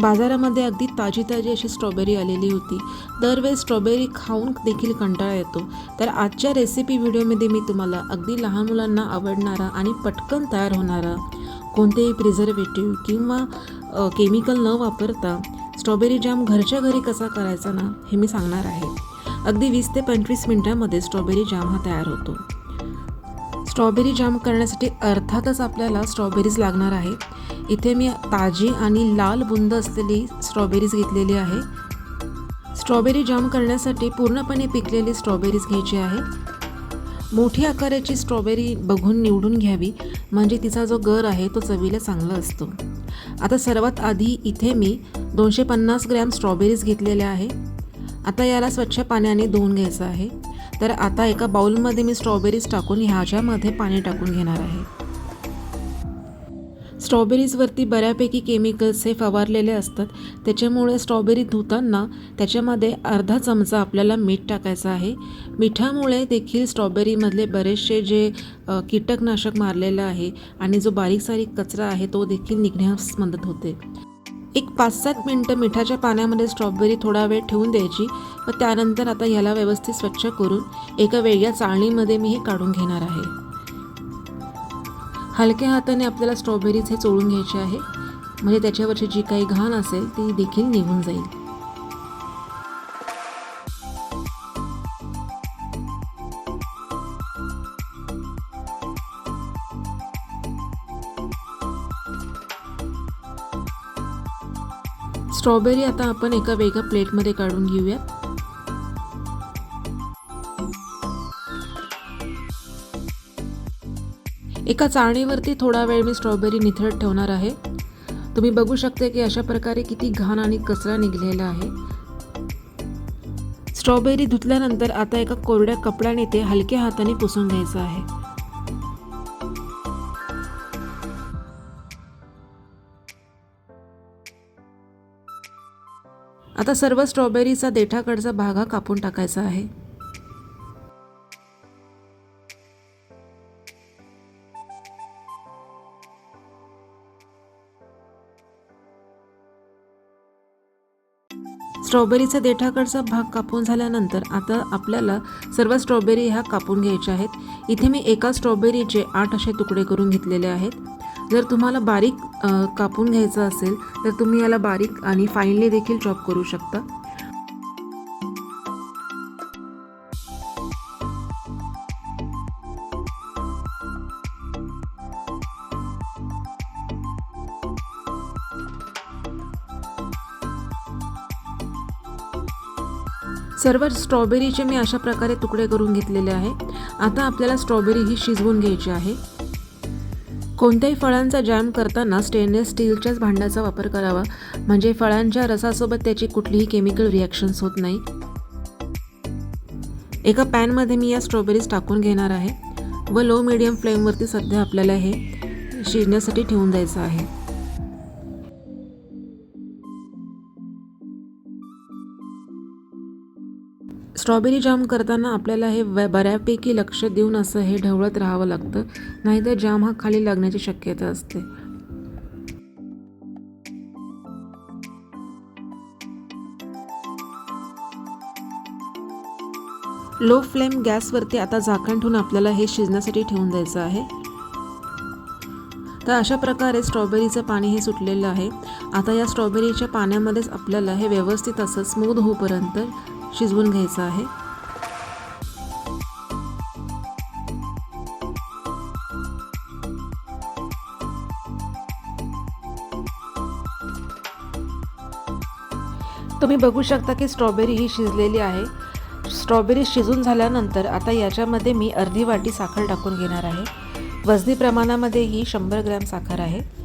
बाजारामध्ये अगदी ताजी ताजी अशी स्ट्रॉबेरी आलेली होती. दरवेळेस स्ट्रॉबेरी खाऊन देखील कंटाळा येतो. तर आजच्या रेसिपी व्हिडिओमध्ये मी तुम्हाला अगदी लहान मुलांना आवडणारा आणि पटकन तयार होणारा कोणतेही प्रिझर्वेटिव्ह किंवा केमिकल न वापरता स्ट्रॉबेरी जॅम घरच्या घरी कसा करायचा ना हे मी सांगणार आहे. अगदी वीस ते पंचवीस मिनटामध्ये स्ट्रॉबेरी जॅम हा तयार होतो. स्ट्रॉबेरी जाम करण्यासाठी अर्थातच आपल्याला स्ट्रॉबेरीज लागणार आहे इथे मी ताजी आणि लाल बुंद असलेली स्ट्रॉबेरीज घेतलेली आहे. स्ट्रॉबेरी जाम करण्यासाठी पूर्णपणे पिकलेली स्ट्रॉबेरीज घ्यायची आहे. मोठी आकाराची स्ट्रॉबेरी बघून निवडून घ्यावी म्हणजे तिचा जो गर आहे तो चवीला चांगला असतो. आता सर्वात आधी इथे मी दोनशे पन्नास ग्रॅम स्ट्रॉबेरीज घेतलेल्या आहे. आता याला स्वच्छ पाण्याने धुवून घ्यायचं आहे. तर आता एका बाउलमध्ये मी स्ट्रॉबेरीज टाकून ह्याच्यामध्ये पाणी टाकून घेणार आहे. स्ट्रॉबेरीजवरती बऱ्यापैकी केमिकल्स हे फवारलेले असतात. त्याच्यामुळे स्ट्रॉबेरी धुताना त्याच्यामध्ये अर्धा चमचा आपल्याला मीठ टाकायचं आहे. मिठामुळे देखील स्ट्रॉबेरीमधले बरेचसे जे कीटकनाशक मारलेलं आहे आणि जो बारीक सारीक कचरा आहे तो देखील निघण्यास मदत होते. एक पाच सात मिनटं मिठाच्या पाण्यामध्ये स्ट्रॉबेरी थोडा वेळ ठेवून द्यायची व त्यानंतर आता ह्याला व्यवस्थित स्वच्छ करून एका वेगळ्या चाळणीमध्ये मी हे काढून घेणार आहे. हलक्या हाताने आपल्याला स्ट्रॉबेरीज हे चोळून घ्यायचे आहे. म्हणजे त्याच्यावरची जी काही घाण असेल ती देखील निघून जाईल. स्ट्रॉबेरी आता आपण एका वेगळ्या प्लेटमध्ये काढून घेऊयात. एका चाळणीवरती थोडा वेळ मी स्ट्रॉबेरी निथळत ठेवणार आहे. तुम्ही बघू शकते की अशा प्रकारे किती घाण आणि कचरा निघलेला आहे. स्ट्रॉबेरी धुतल्यानंतर आता एका कोरड्या कपड्याने ते हलक्या हाताने पुसून घ्यायचं आहे. आता सर्व स्ट्रॉबेरीचा देठाकडचा भाग हा कापून टाकायचा आहे. स्ट्रॉबेरीचा देठाकडचा भाग कापून झाल्यानंतर आता आपल्याला सर्व स्ट्रॉबेरी ह्या कापून घ्यायच्या आहेत. इथे मी एका स्ट्रॉबेरीचे आठ असे तुकडे करून घेतलेले आहेत. जर तुम्हाला बारीक कापून घ्यायचं असेल तर तुम्ही याला बारीक आणि फाईनली देखील चॉप करू शकता. सर्व स्ट्रॉबेरीचे मी अशा प्रकारे तुकडे करून घेतलेले आहे. आता आपल्याला स्ट्रॉबेरी ही शिजवून घ्यायची आहे. कोणत्याही फळांचा जॅम करताना स्टेनलेस स्टीलच्याच भांड्याचा वापर करावा. म्हणजे फळांच्या रसासोबत त्याची कुठलीही केमिकल रिॲक्शन्स होत नाही. एका पॅनमध्ये मी या स्ट्रॉबेरीज टाकून घेणार आहे. व लो मिडियम फ्लेमवरती सध्या आपल्याला हे शिजण्यासाठी ठेवून द्यायचं आहे. स्ट्रॉबेरी जाम करताना आपल्याला हे व- बऱ्यापैकी लक्ष देऊन असं हे ढवळत राहावं लागतं. नाहीतर जाम हा खाली लागण्याची शक्यता असते. लो फ्लेम गॅसवरती आता झाकण ठेवून आपल्याला हे शिजण्यासाठी ठेवून द्यायचं आहे. तर अशा प्रकारे स्ट्रॉबेरीचं पाणी हे सुटलेलं आहे. आता या स्ट्रॉबेरीच्या पाण्यामध्येच आपल्याला हे व्यवस्थित असं स्मूद होईपर्यंत शिजवून घ्यायचं आहे. तुम्ही बघू शकता की स्ट्रॉबेरी ही शिजलेली आहे. स्ट्रॉबेरी शिजून झाल्यानंतर आता याच्यामध्ये मी अर्धी वाटी साखर टाकून घेणार आहे. वजनी प्रमाणामध्ये ही शंभर ग्रॅम साखर आहे.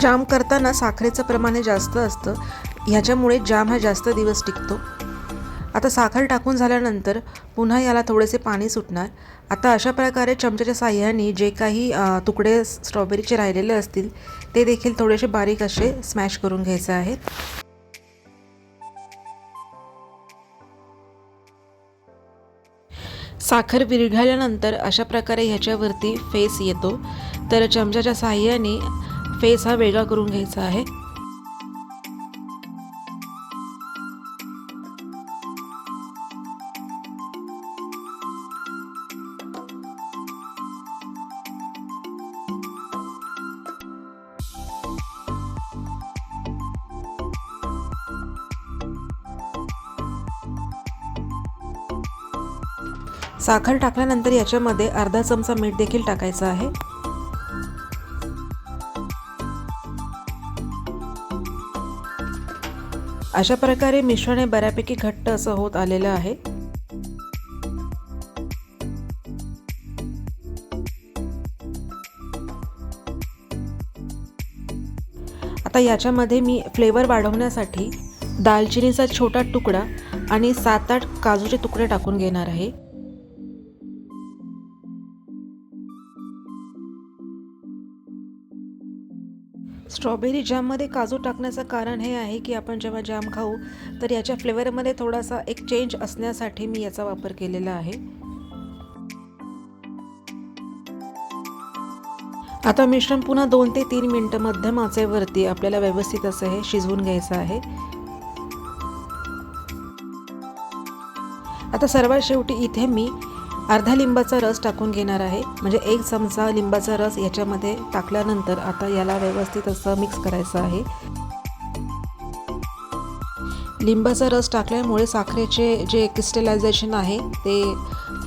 जाम करताना साखरेचं प्रमाण हे जास्त असतं. ह्याच्यामुळे जाम हा जास्त दिवस टिकतो. आता साखर टाकून झाल्यानंतर पुन्हा याला थोडेसे पाणी सुटणार. आता अशा प्रकारे चमच्याच्या साह्याने जे काही तुकडे स्ट्रॉबेरीचे राहिलेले असतील ते देखील थोडेसे बारीक असे स्मॅश करून घ्यायचे आहेत. साखर विरघळल्यानंतर अशा प्रकारे ह्याच्यावरती फेस येतो. तर चमच्याच्या साहाय्याने फेस हा वेगळा करून घ्यायचा आहे. साखर टाकल्यानंतर याच्यामध्ये अर्धा चमचा मीठ देखील टाकायचं आहे. अशा प्रकारे मिश्रण हे बऱ्यापैकी घट्ट असं होत आलेलं आहे. आता याच्यामध्ये मी फ्लेवर वाढवण्यासाठी दालचिनीचा छोटा तुकडा आणि सात आठ काजूचे तुकडे टाकून घेणार आहे. स्ट्रॉबेरी जॅममध्ये काजू टाकण्याचं कारण हे आहे की आपण जेव्हा जॅम खाऊ तर याच्या फ्लेवरमध्ये थोडासा एक चेंज असण्यासाठी मी याचा वापर केलेला आहे. आता मिश्रण पुन्हा दोन ते तीन मिनटं मध्यम आचेवरती आपल्याला व्यवस्थित असं हे शिजवून घ्यायचं आहे. आता सर्वात शेवटी इथे मी अर्धा लिंबाचा रस टाकून घेणार आहे. म्हणजे एक चमचा लिंबाचा रस याच्यामध्ये टाकल्यानंतर आता याला व्यवस्थित असं मिक्स करायचं आहे. लिंबाचा रस टाकल्यामुळे साखरेचे जे क्रिस्टलायझेशन आहे ते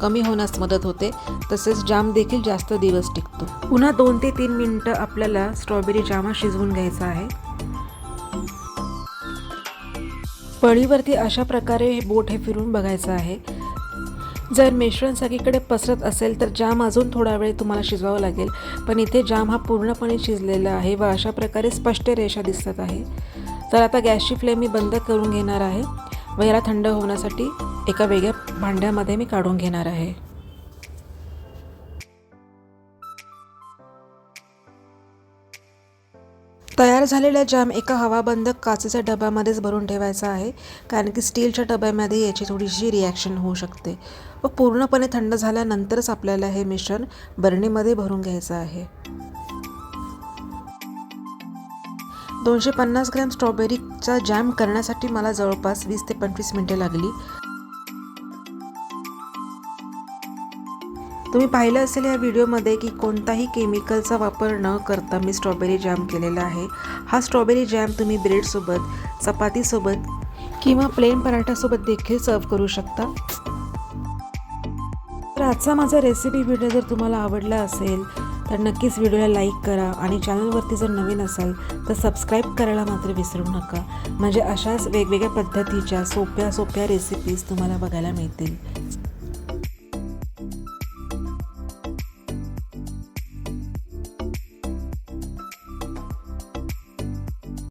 कमी होण्यास मदत होते. तसेच जाम देखील जास्त दिवस टिकतो. पुन्हा दोन ते तीन मिनटं आपल्याला स्ट्रॉबेरी जामा शिजवून घ्यायचा आहे. पळीवरती अशा प्रकारे हे बोट हे फिरून बघायचं आहे. जर मिश्रण सगळीकडे पसरत असेल तर जाम अजून थोडा वेळ तुम्हाला शिजवावं लागेल. पण इथे जाम हा पूर्णपणे शिजलेला आहे व अशा प्रकारे स्पष्ट रेषा दिसत आहे. तर आता गॅसची फ्लेम मी बंद करून घेणार आहे व याला थंड होण्यासाठी एका वेगळ्या भांड्यामध्ये मी काढून घेणार आहे. तयार झालेला जाम एका हवाबंद काचेच्या डब्यामध्येच भरून ठेवायचा आहे कारण की स्टीलच्या डब्यामध्ये याची थोडीशी रिॲक्शन होऊ शकते. व पूर्णपणे थंड झाल्यानंतरच आपल्याला हे मिश्रण बरणीमध्ये भरून घ्यायचं आहे. दोनशे पन्नास ग्रॅम स्ट्रॉबेरीचा जॅम करण्यासाठी मला जवळपास वीस ते पंचवीस मिनटे लागली. तुम्ही पाहिलं असेल या व्हिडिओमध्ये की कोणताही केमिकलचा वापर न करता मी स्ट्रॉबेरी जॅम केलेला आहे. हा स्ट्रॉबेरी जॅम तुम्ही ब्रेडसोबत चपातीसोबत किंवा प्लेन पराठासोबत देखील सर्व करू शकता. तर आजचा माझा रेसिपी व्हिडिओ जर तुम्हाला आवडला असेल तर नक्कीच व्हिडिओला लाईक करा आणि चॅनलवरती जर नवीन असाल तर सबस्क्राईब करायला मात्र विसरू नका. म्हणजे अशाच वेगवेगळ्या पद्धतीच्या सोप्या सोप्या रेसिपीज तुम्हाला बघायला मिळतील.